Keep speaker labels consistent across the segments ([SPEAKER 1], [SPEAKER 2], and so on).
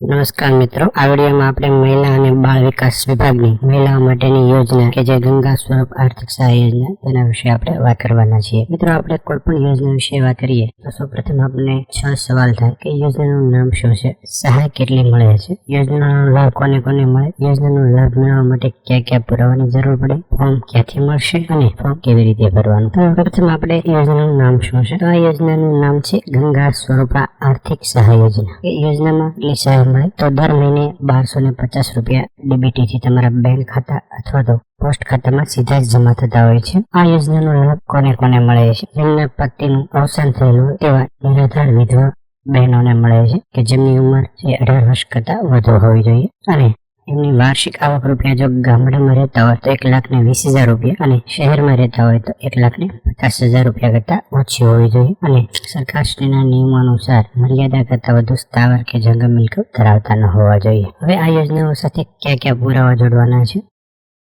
[SPEAKER 1] નમસ્કાર મિત્રો. આ વિડીયોમાં આપણે મહિલા અને બાળ વિકાસ વિભાગની મહિલાઓ માટેની યોજના કે જે ગંગા સ્વરૂપ આર્થિક સહાય યોજના તેના વિશે આપણે વાત કરવાના છીએ. મિત્રો, આપણે કોઈ પણ યોજના વિશે વાત કરીએ, તો સૌપ્રથમ આપણે છ સવાલ થાય કે યોજનાનું નામ શું છે? સહાય કેટલી મળે છે? યોજનાનો લાભ કોને કોને મળે? યોજનાનો લાભ મેળવવા માટે ક્યાં ક્યાં પુરાવાની જરૂર પડે? ફોર્મ ક્યાંથી મળશે અને ફોર્મ કેવી રીતે ભરવાનું? તો પ્રથમ આપણે યોજનાનું નામ શું છે? તો આ યોજનાનું નામ છે ગંગા સ્વરૂપ આર્થિક સહાય યોજના. એ યોજનામાં એટલે સહાય મળે તો દર મહિને બારસો ને પચાસ રૂપિયા ડીબીટીથી તમારા બેંક ખાતા અથવા તો પોસ્ટ ખાતામાં સીધા જ જમા થતા હોય છે. આ યોજનાનો લાભ કોને કોને મળે છે? જેમના પતિનું અવસાન થયેલું તેવા નિરાધાર વિધવા બહેનોને મળે છે કે જેમની ઉંમર છે અઢાર વર્ષ કરતા વધુ હોવી જોઈએ અને એમની વાર્ષિક આવક રૂપિયા જો ગામડામાં રહેતા હોય તો એક લાખ ને વીસ હજાર રૂપિયા અને શહેરમાં રહેતા હોય તો એક લાખ ને પચાસ હજાર રૂપિયા કરતા ઓછી હોવી જોઈએ. અને સરકારશ્રીના નિયમો અનુસાર મર્યાદા કરતાં વધુ સ્થાવર કે જંગમ મિલકત ધરાવતા ન હોવા જોઈએ. હવે આ યોજનાઓ સાથે ક્યાં ક્યાં પુરાવા જોડવાના છે?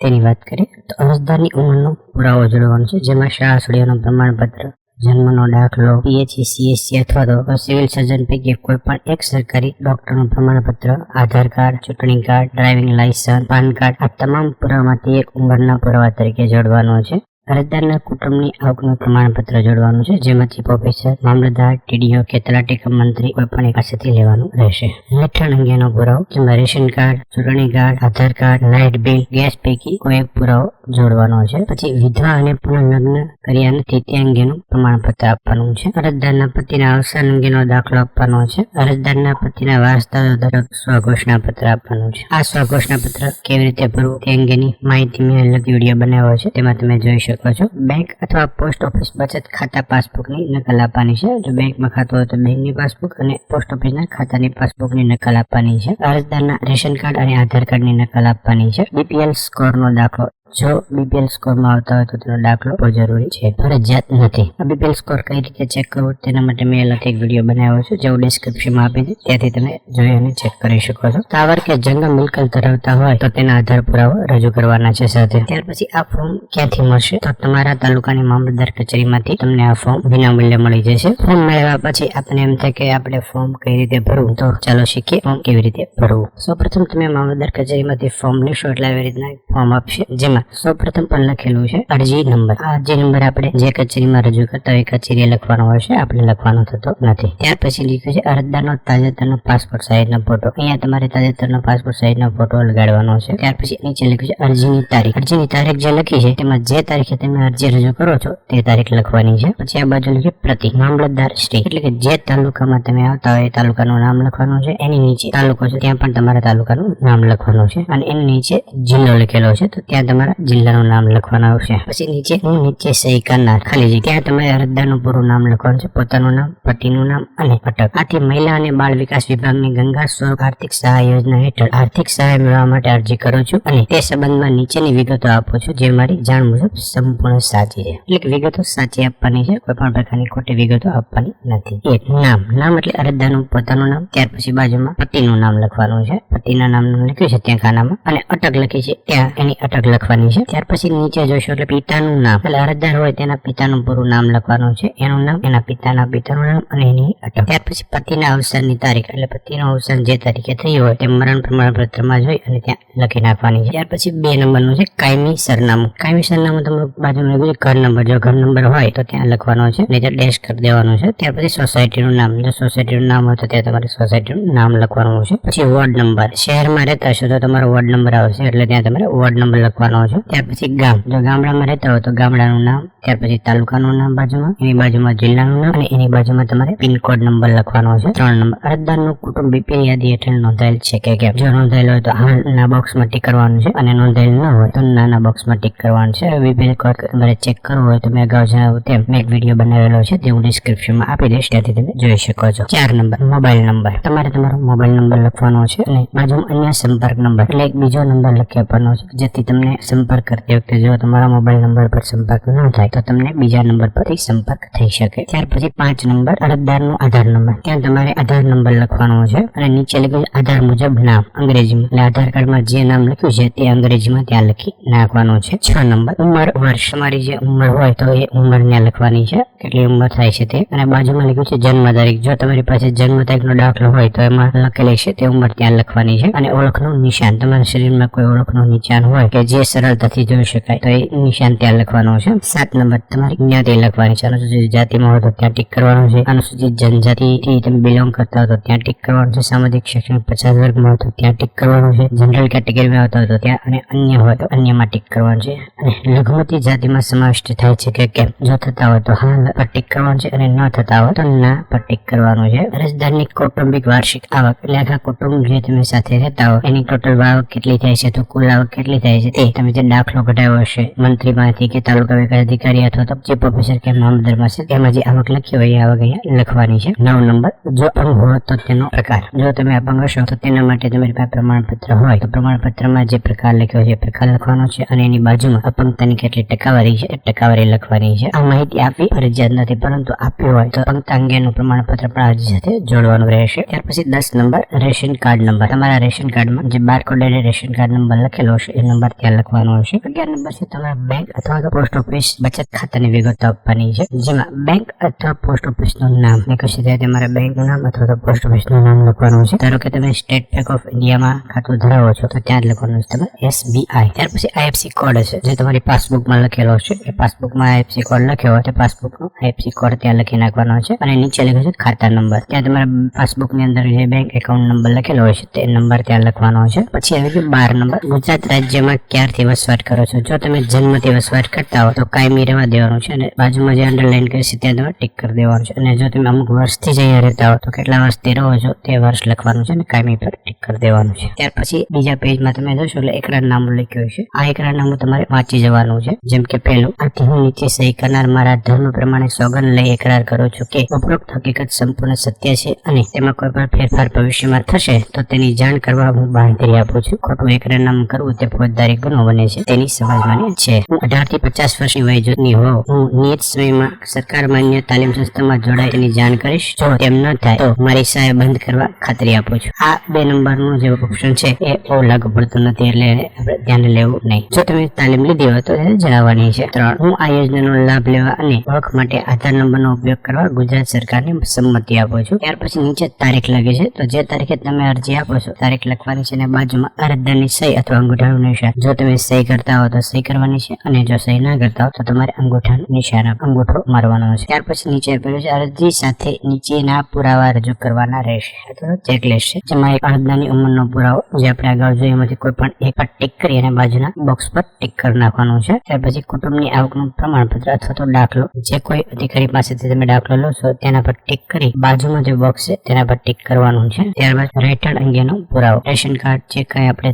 [SPEAKER 1] તેની વાત કરીએ તો અરજદારની ઉંમરનો પુરાવો જોડવાનો છે, જેમાં શાળા સુડીઓનું પ્રમાણપત્ર જન્મનો દાખલો પીએચસી સીએસસી અથવા તો સિવિલ સર્જન પૈકી કોઈ પણ એક સરકારી ડોક્ટરનું પ્રમાણપત્ર, આધાર કાર્ડ, ચૂંટણી card, driving licence PAN card આ તમામ પુરાવામાંથી એક ઉંમરના પુરાવા તરીકે જોડવાનો છે. અરજદારના કુટુંબની આવકનું પ્રમાણપત્ર જોડવાનું છે જેમાં ચીફ ઓફિસર મામલતદાર, ટીડીઓ કે તલાટી મંત્રી કોઈ પણ પાસેથી લેવાનું રહેશે. રહેઠાણ અંગેનો પુરાવો જેમાં રેશન કાર્ડ, ચૂંટણી card, Aadhaar card, light bill, gas પૈકી કોઈ એક પુરાવો જોડવાનો છે. પછી વિધવા અને પુનઃલગ્ન કર્યા નથી તે અંગેનું પ્રમાણપત્ર આપવાનું છે. અરજદારના પતિના અવસાન અંગેનો દાખલો આપવાનો છે. અરજદારના પતિના વારસદારો દરેક સ્વઘોષણા પત્ર આપવાનું છે. આ સ્વઘોષણા પત્ર કેવી રીતે ભરવું તે અંગેની માહિતી મેં અલગ વીડિયો બનાવ્યો છે, તેમાં તમે જોઈ શકો છો. બેંક અથવા પોસ્ટ ઓફિસ બચત ખાતા પાસબુકની નકલ આપવાની છે. જો બેંકમાં ખાતું હોય તો બેંકની પાસબુક અને પોસ્ટ ઓફિસના ખાતાની પાસબુકની નકલ આપવાની છે. અરજદારના રેશન કાર્ડ અને આધાર કાર્ડની નકલ આપવાની છે. બીપીએલ સ્કોરનો દાખલો જો બીપીએલ સ્કોરમાં આવતા હોય તો તેનો દાખલો પણ જરૂરી છે. ફરજિયાત નથી. આ બીપીએલ સ્કોર કઈ રીતે ચેક કરવો તેના માટે મેં અલગથી એક વીડિયો બનાવ્યો છે, જેવું ડિસ્ક્રિપ્શનમાં આપી છે ત્યાંથી તમે જોઈ અને ચેક કરી શકો છો. તાવર કે જંગમ મિલકત ધરાવતા હોય તો તેના આધાર પુરાવો રજૂ કરવાના છે સાથે. ત્યાર પછી આ ફોર્મ ક્યાંથી મળશે? તો તમારા તાલુકાની મામલતદાર કચેરીમાંથી તમને આ ફોર્મ વિનામૂલ્યે મળી જશે. ફોર્મ મેળવ્યા પછી આપણે એમ થાય કે આપણે ફોર્મ કઈ રીતે ભરવું? તો ચાલો શીખીએ ફોર્મ કેવી રીતે ભરવું. સૌપ્રથમ તમે મામલતદાર કચેરીમાંથી ફોર્મ લેશો એટલે આવી રીતના ફોર્મ આપશે, જેમાં સૌપ્રથમ પણ લખેલું છે અરજી નંબર. આ અરજી નંબર આપણે જે કચેરીમાં રજૂ કરતા હોય કચેરીએ લખવાનો હોય છે. આપણે લખવાનો થતો નથી. ત્યાર પછી લખ્યું છે અરજદારનો તાજેતરનો પાસપોર્ટ સાઇઝનો ફોટો. અહીંયા તમારે તાજેતરનો પાસપોર્ટ સાઇઝનો ફોટો લગાડવાનો છે. ત્યાર પછી નીચે લખ્યું છે અરજીની તારીખ. અરજીની તારીખ જે લખી છે તેમાં જે તારીખે તમે અરજી રજૂ કરો છો તે તારીખ લખવાની છે. પછી આ બાજુ લખ્યું પ્રતિ મામલતદાર શ્રી. એટલે કે જે તાલુકામાં તમે આવતા હોય એ તાલુકાનું નામ લખવાનું છે. એની નીચે તાલુકો છે, ત્યાં પણ તમારા તાલુકાનું નામ લખવાનું છે. અને એની નીચે જિલ્લો લખેલો છે. તો ત્યાં તમારા જિલ્લાનું નામ લખવાનું આવશે. પછી નીચે, હું નીચે સહી કરનાર. ખાલી જગ્યા તમારે અરજદારનું પૂરું નામ લખવાનું છે. પોતાનું નામ, પતિનું નામ અને અટક આથી મહિલા અને બાળ વિકાસ વિભાગની ગંગા સ્વરૂપ આર્થિક સહાય યોજના હેઠળ આર્થિક સહાય મેળવવા માટે અરજી કરું છું અને તે સંબંધમાં નીચેની વિગતો આપું છું જે મારી જાણ મુજબ સંપૂર્ણ સાચી છે. એટલે વિગતો સાચી આપવાની છે કોઈ પણ પ્રકારની ખોટી વિગતો આપવાની નથી. એક, નામ. નામ એટલે અરજદારનું પોતાનું નામ, ત્યાર પછી બાજુમાં પતિનું નામ લખવાનું છે. પતિના નામનું લખ્યું છે ત્યાં ખાનામાં અને અટક લખી છે. ત્યાં એની અટક લખવાની છે. ત્યાર પછી નીચે જોઈશું એટલે પિતાનું નામ. એટલે અરજદાર હોય તેના પિતાનું પૂરું નામ લખવાનું છે. એનું નામ, એના પિતાના પિતાનું નામ અને એની અટક. ત્યાર પછી પતિના અવસાનની તારીખ, એટલે પતિનું અવસાન જે તારીખે થયું હોય તે મરણ પ્રમાણપત્રમાં જોઈ અને ત્યાં લખી નાખવાની છે. ત્યાર પછી બે નંબરનું છે, કાયમી સરનામું. કાયમી સરનામું તમારું બાજુમાં લખ્યું ઘર નંબર. જો ઘર નંબર હોય તો ત્યાં લખવાનો છે, નહીં તો ડેશ કરી દેવાનું છે. ત્યાર પછી સોસાયટીનું નામ. જો સોસાયટીનું નામ હોય તો ત્યાં તમારે સોસાયટીનું નામ લખવાનું છે. પછી વોર્ડ નંબર. શહેરમાં રહેતા હશો તો તમારો વોર્ડ નંબર આવશે એટલે ત્યાં તમારે વોર્ડ નંબર લખવાનો છે? ત્યાર પછી ગામ જો ગામડામાં રહેતા હોય તો ગામડાનું નામ ત્યાર પછી તાલુકાનું નામ બાજુમાં, એની બાજુમાં જિલ્લાનું નામ અને એની બાજુમાં તમારે પિનકોડ નંબર લખવાનો છે. ત્રણ નંબર. અરજદારનું કુટુંબ બીપીએલ યાદી હેઠળ નોંધાયેલ છે કે કેમ? જો નોંધાયેલ હોય તો હાલના બોક્સમાં ટીક કરવાનું છે અને નોંધાયેલ ન હોય તો નાના બોક્સમાં ટીક કરવાનું છે. બીપીએલ કોડ તમારે ચેક કરવો હોય તો મેં અગાઉ જણાવ્યું તેમ મેં એક વીડિયો બનાવેલો છે, તે હું ડિસ્ક્રિપ્શનમાં આપી દઈશ, ત્યાંથી તમે જોઈ શકો છો. ચાર નંબર. Mobile number. તમારે તમારો મોબાઈલ નંબર લખવાનો છે અને બાજુમાં અન્ય સંપર્ક નંબર એટલે એક બીજો નંબર લખી આપવાનો છે, જેથી તમને સંપર્ક કરતી વખતે જો તમારા મોબાઈલ નંબર પર સંપર્ક ન થાય તો તમને બીજા નંબર પરથી સંપર્ક થઈ શકે. ત્યાર પછી પાંચ નંબર, અરજદારનો આધાર નંબર. ત્યાં તમારે આધાર નંબર લખવાનો છે અને નીચે લખ્યું આધાર મુજબ નામ અંગ્રેજીમાં. એટલે આધાર કાર્ડમાં જે નામ લખ્યું છે તે અંગ્રેજીમાં ત્યાં લખી નાખવાનું છે. છ નંબર, ઉંમર, વર્ષ. તમારી જે ઉંમર હોય તો એ ઉંમર ત્યાં લખવાની છે. કેટલી ઉંમર થાય છે તે? અને બાજુમાં લખ્યું છે જન્મ તારીખ. જો તમારી પાસે જન્મ તારીખનો દાખલો હોય તો એમાં લખેલી છે તે ઉંમર ત્યાં લખવાની છે. અને ઓળખનું નિશાન. તમારા શરીરમાં કોઈ ઓળખનું નિશાન હોય કે જે સરળતાથી જોઈ શકાય તો એ નિશાન ત્યાં લખવાનું છે. સાત નંબર તમારી જ્ઞાતિ લખવાની છે. અનુસૂચિત જાતિમાં હોય તો ત્યાં ટીક કરવાનું છે. અનુસૂચિત જનજાતિથી તમે બિલોંગ કરતા હો તો ત્યાં ટીક કરવાનું છે. સામાજિક શૈક્ષણિક પચાસ વર્ગમાં હોય તો ત્યાં ટીક કરવાનું છે. જનરલ કેટેગરીમાં આવતા હોય તો ત્યાં અને અન્ય હોય તો અન્યમાં ટીક કરવાનું છે. અને લઘુમતી જાતિમાં સમાવિષ્ટ થાય છે કે કેમ? જો થતા હોય તો હા પર ટીક કરવાનું છે અને ન થતા હોય તો ના, પર ટીક કરવાનું છે. અરજદારની કૌટુંબિક વાર્ષિક આવક એટલે આખા કુટુંબ જે તમે સાથે રહેતા હો, એની ટોટલ આવક કેટલી થાય છે? તો કુલ આવક કેટલી થાય છે? તે તમે જે દાખલો કઢાવ્યો હશે, મંત્રીમાંથી કે તાલુકા વિકાસ અધિકારી અથવા તો ચીફ ઓફિસર કે મામલતદારમાં પાસે તેમાં જે આવક લખી હોય એ આવક અહીંયા લખવાની છે. નવ નંબર, જો અંગ હોય તો તેનો પ્રકાર. જો તમે અપંગ હશો તો તેના માટે તમારી પાસે પ્રમાણપત્ર હોય. તો પ્રમાણપત્રમાં જે પ્રકાર લખ્યો છે પ્રકાર લખવાનો છે અને એની બાજુમાં અપંગતાની કેટલી ટકાવારી છે ટકાવારી લખવાની છે. આ માહિતી આપવી ફરજિયાત નથી, પરંતુ આપ્યું હોય તો અપંગતા અંગેનું પ્રમાણપત્ર પણ અરજી સાથે જોડવાનું રહેશે. ત્યાર પછી દસ નંબર, રેશન કાર્ડ નંબર. તમારા રેશન કાર્ડમાં જે બારકોડેડ રેશન કાર્ડ નંબર લખેલો હશે, એ નંબર ત્યાં લખવાનો હશે. અગિયાર નંબર છે તમારા બેંક અથવા તો પોસ્ટ ઓફિસ બચત ખાતાની વિગતો આપવાની છે. જેમાં બેંક અથવા પોસ્ટ ઓફિસનું નામ ને કશે ત્યાં તમારા બેંકનું નામ અથવા તો પોસ્ટ ઓફિસનું નામ લખવાનું છે. ધારો કે તમે સ્ટેટ બેંક ઓફ ઇન્ડિયામાં ખાતું ધરાવો છો, તો ત્યાં જ લખવાનું છે તમારે એસબીઆઈ. ત્યાર પછી આઈએફસી કોડ હશે. જે તમારી પાસબુકમાં લખેલો છે એ પાસબુકમાં આઈએફસી કોડ લખ્યો હોય, તો પાસબુકનો આઈએફસી કોડ ત્યાં લખી નાખવાનો છે. અને નીચે લખ્યું છે ખાતા નંબર. ત્યાં તમારા પાસબુકની અંદર જે બેંક એકાઉન્ટ નંબર લખેલો હોય છે, તે નંબર ત્યાં લખવાનો છે. પછી આવી ગયો બાર નંબર. ગુજરાત રાજ્યમાં ક્યારથી વસવાટ કરો છો? જો તમે જન્મથી વસવાટ કરતા હો, તો કાયમી રહેવા દેવાનું છે અને બાજુમાં જે અંડરલાઈન કરી છે ત્યાં તમારે ટીક કરી દેવાનું છે. અને જો તમે અમુક વર્ષથી જ અહીંયા રહેતા હો, તો કેટલા વર્ષથી રહો છો તે વર્ષ લખવાનું છે અને કાયમી પર ટીક કરી દેવાનું છે. ત્યાર પછી બીજા પેજમાં તમે જોશો, એટલે એકરા નામ લખ્યું છે. આ એકરા નામું તમારે વાંચી જવાનું છે. જેમ કે પહેલું, આથી હું નીચે સહી કરનાર મારા ધર્મ પ્રમાણે સોગન લઈ એકરાર કરું છું કે ઉપરોક્ત હકીકત સંપૂર્ણ સત્ય છે અને તેમાં કોઈ પણ ફેરફાર ભવિષ્યમાં થશે, તો તેની જાણ કરવા હું બાંધી આપું છું. ખોટું એકરારનામું કરવું તે ફોજદારી ગુનો બને છે. તેની સમજ માની છે. હું અઢારથી પચાસ વર્ષની વય જૂથની હોઉં હું નિયત સમયમાં સરકાર માન્ય તાલીમ સંસ્થામાં જોડાય તેની જાણ કરીશ જો તેમ ન થાય તો મારી સહાય બંધ કરવા ખાતરી આપું છું. આ બે નંબરનું જે ઓપ્શન છે એ બહુ લાગુ પડતું નથી એટલે આપણે ધ્યાન લેવું નહીં. જો તમે તાલીમ લીધી હોય તો તેને જણાવવાની છે. ત્રણ, હું આ યોજનાનો લાભ લેવા અને ઓળખ માટે આધાર નંબરનો ઉપયોગ કરવા ગુજરાત સરકારને સંમતિ આપું છું. ત્યાર પછી નીચે તારીખ લાગે છે. તો જે તારીખે તમે અરજી આપો છો, તારીખ લખવાની છે અને બાજુમાં અરજદારની સહી અથવા અંગૂઠાનું નિશાન. જો તમે સહી કરતા હો તો સહી કરવાની છે અને જો સહી ના કરતા હો તો તમારે અંગૂઠાનું નિશાન અંગૂઠો મારવાનો છે. ત્યાર પછી નીચે અરજી સાથે નીચેના પુરાવા રજૂ કરવાના રહેશે. અથવા ચેકલિસ્ટ છે જેમાં એક અરજદારની ઉંમરનો પુરાવો જે આપણે અગાઉ જોઈએ એમાંથી કોઈ પણ એક પર કરી અને બાજુના બોક્સ પર ટીક કરી નાખવાનું છે. ત્યાર પછી કુટુંબની આવકનું પ્રમાણપત્ર અથવા તો દાખલો. જે કોઈ અધિકારી પાસેથી તમે દાખલો લો છો તેના પર ટીક કરી બાજુમાં જે બોક્સ છે, તેના પર ટીક કરવાનું છે. ત્યારબાદ રહેઠાણ અંગેનો પુરાવો. રેશન કાર્ડ જે કઈ આપણે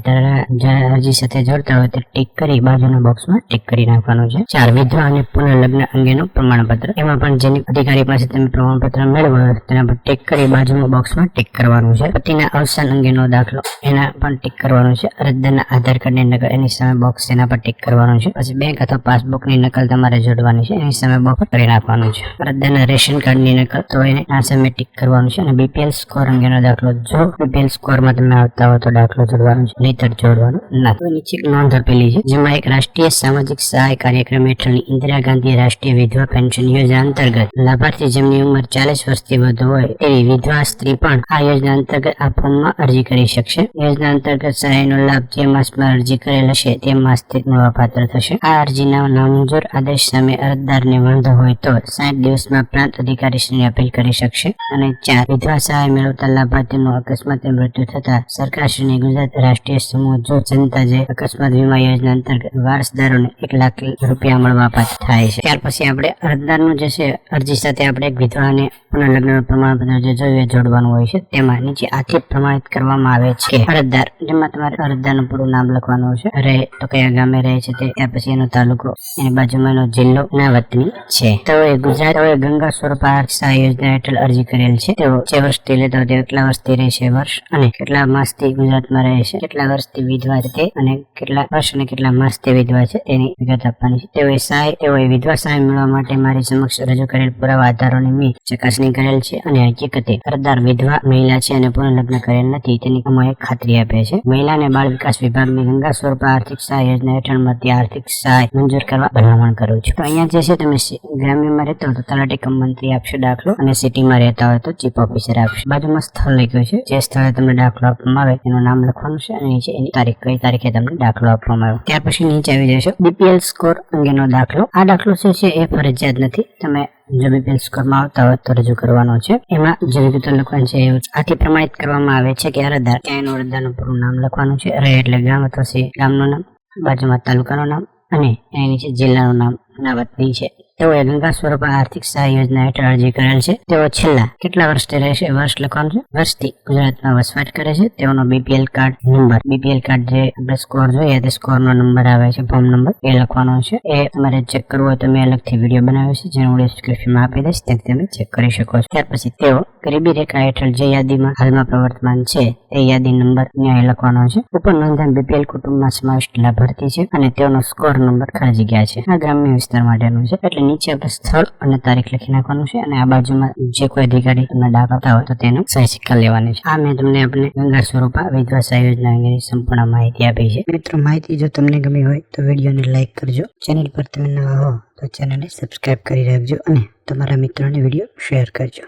[SPEAKER 1] અરજી સાથે જોડતા હોય તે ટીક કરી બાજુના બોક્સમાં ટીક કરી નાખવાનું છે. ચાર વિધવા અને પુનઃલગ્ન અંગેનું પ્રમાણપત્ર. એમાં પણ જેની અધિકારી પાસે તમે પ્રમાણપત્ર મેળવો તેના પર ટેક કરી બાજુમાં બોક્સમાં ટેક કરવાનું છે. પતિના અવસાન અંગેનો દાખલો એના પણ ટેક કરવાનું છે. અરજદારના આધાર કાર્ડની નકલ એની સામે બોક્સ તેના પર ટેક કરવાનું છે. પછી બેંક અથવા પાસબુકની નકલ તમારે જોડવાની છે. એની સામે બોક્સ કરી નાખવાનું છે. અરજદારના રેશન કાર્ડની નકલ તો એને આ સામે ટીક કરવાનું છે. અને બીપીએલ સ્કોર અંગેનો દાખલો જો બીપીએલ સ્કોરમાં તમે આવતા હો તો દાખલો જોડવાનો છે. નહીતર જોડવાનું નથી. નીચે નોંધ આપેલી છે. જેમાં એક રાષ્ટ્રીય સામાજિક સહાય કાર્યક્રમ હેઠળની ઇન્દિરા ગાંધી રાષ્ટ્રીય વિધવા પેન્શન યોજના અંતર્ગત લાભાર્થી જેમની ઉંમર ચાલીસ વર્ષથી વધુ હોય તેવી વિધવા સ્ત્રી પણ આ યોજના અંતર્ગત આ ફોર્મમાં અરજી કરી શકશે. યોજના અંતર્ગત સહાયનો લાભ જે માસમાં અરજી કરેલ હશે તે માસ મળવાપાત્ર થશે. આ અરજીના નામંજૂર આદેશ સામે અરજદારને વાંધો હોય તો સાઠ દિવસમાં પ્રાંત અધિકારીશ્રીને અપીલ કરી શકશે અને ચાર વિધવા સહાય મેળવતા લાભાર્થીનું અકસ્માતે મૃત્યુ થતા સરકારશ્રીની ગુજરાત રાષ્ટ્રીય સમૂહ જો જનતા જે અકસ્માત વીમા યોજના અંતર્ગત વારસદારોને એક લાખ રૂપિયા મળવાપાત્ર થાય છે. ત્યાર પછી આપણે અરજદારનું જે છે, અરજી સાથે આપણે એક વિધવાને પુનઃલગ્ન પ્રમાણપત્ર જે જોઈએ, જોડવાનું હોય છે, તેમાં નીચે આથી પ્રમાણિત કરવામાં આવે છે. અરજદાર, જેમાં તમારે અરજદારનું પૂરું નામ લખવાનું છે. રહે તો કયા ગામે રહે છે તે, ત્યાર પછી એનો તાલુકો, એની બાજુમાં એનો જિલ્લો ના વતની છે. તો એ ગુજરાત ગંગા સ્વરૂપ સહાય યોજના હેઠળ અરજી કરેલ છે. તેઓ જે વર્ષથી લેતા હોય કેટલા વર્ષથી રહેશે વર્ષ અને કેટલા માસથી ગુજરાતમાં રહે છે, કેટલા વર્ષથી વિધવા છે અને કેટલા વર્ષ અને કેટલા માસથી વિધવા છે તેની વિગત આપવાની છે. તેઓએ સહાય સહાય તેઓએ વિધવા સહાય મેળવવા માટે મારી સમક્ષ રજૂ કરેલ પુરાવા આધારોની મેં ચકાસણી કરેલ છે અને હકીકતે અરજદાર વિધવા મહિલા છે અને પૂર્ણ લગ્ન કરેલ નથી. તેની અમોએ ખાતરી આપે છે. મહિલા અને બાળ વિકાસ વિભાગની ગંગા સ્વરૂપ આર્થિક સહાય યોજના હેઠળ મળતી આર્થિક સહાય મંજૂર કરવા ભલામણ કરું છું. તો અહીંયા જે છે, તમે ગ્રામ્યમાં રહેતા હોય તો તલાટી કમ મંત્રી આપશે દાખલો અને સિટીમાં રહેતા હોય તો ચીફ ઓફિસર આપશે. બાજુમાં સ્થળ લખ્યું છે. જે સ્થળે તમને દાખલો આપવામાં આવે, એનું નામ લખવાનું છે અને નીચે એની તારીખ, કઈ તારીખે તમને દાખલો આપવામાં આવે. ત્યાર પછી નીચે આવી જશો. બીપીએલ સ્કોર અંગેનો દાખલો આ દાખલો જે છે એ ફરજિયાત નથી. તમે જો બીપીએલ સ્કોરમાં આવતા હોય તો રજૂ કરવાનો છે. એમાં જે વિગતો લખવાની છે આથી પ્રમાણિત કરવામાં આવે છે કે અરજદાર ત્યાં એનું અરજદારનું પૂરું નામ લખવાનું છે. અરે એટલે ગામ અથવા ગામનું નામ, બાજુમાં તાલુકાનું નામ અને એની નીચે જિલ્લાનું નામ, નાવતની છે. તેઓએ ગંગા સ્વરૂપ આર્થિક સહાય યોજના હેઠળ અરજી કરેલ છે. તેઓ છેલ્લા કેટલા વર્ષથી રહેશે વર્ષ લખવાનું છે. વર્ષથી ગુજરાતમાં વસવાટ કરે છે. તેઓનો BPL card number BPL card જે આપણે સ્કોર જોઈએ તે સ્કોર નો નંબર આવે છે ફોર્મ નંબર એ લખવાનો છે. એ તમારે ચેક કરવું હોય તો મેં અલગથી વીડિયો બનાવ્યો છે. જેનો હું ડિસ્ક્રિપ્શનમાં આપી દઈશ. ત્યાંથી તમે ચેક કરી શકો છો. ત્યાર પછી તેઓ ગરીબી રેખા હેઠળ જે યાદીમાં હાલમાં પ્રવર્તમાન છે તે યાદી નંબર ન્યાય લખવાનો છે. ઉપર નોંધાયેલ બીપીએલ કુટુંબમાં સમાવિષ્ટ લાભાર્થી છે અને તેઓનો સ્કોર નંબર ખાલી જગ્યા છે. આ ગ્રામ્ય વિસ્તાર માટેનું છે. એટલે નીચે આપણે સ્થળ અને તારીખ લખી નાખવાનું છે અને આ બાજુમાં જે કોઈ અધિકારી તમને ડાક આપતા હોય તો તેનું સહી સિક્કા લેવાની છે. આ મેં તમને આપણે ગંગા સ્વરૂપા વિધવા સહાય યોજના અંગેની સંપૂર્ણ માહિતી આપી છે. મિત્રો, માહિતી જો તમને ગમી હોય તો વિડીયોને લાઇક કરજો. ચેનલ પર તમે નવા હો તો ચેનલને સબસ્ક્રાઇબ કરી રાખજો અને તમારા મિત્રોને વીડિયો શેર કરજો.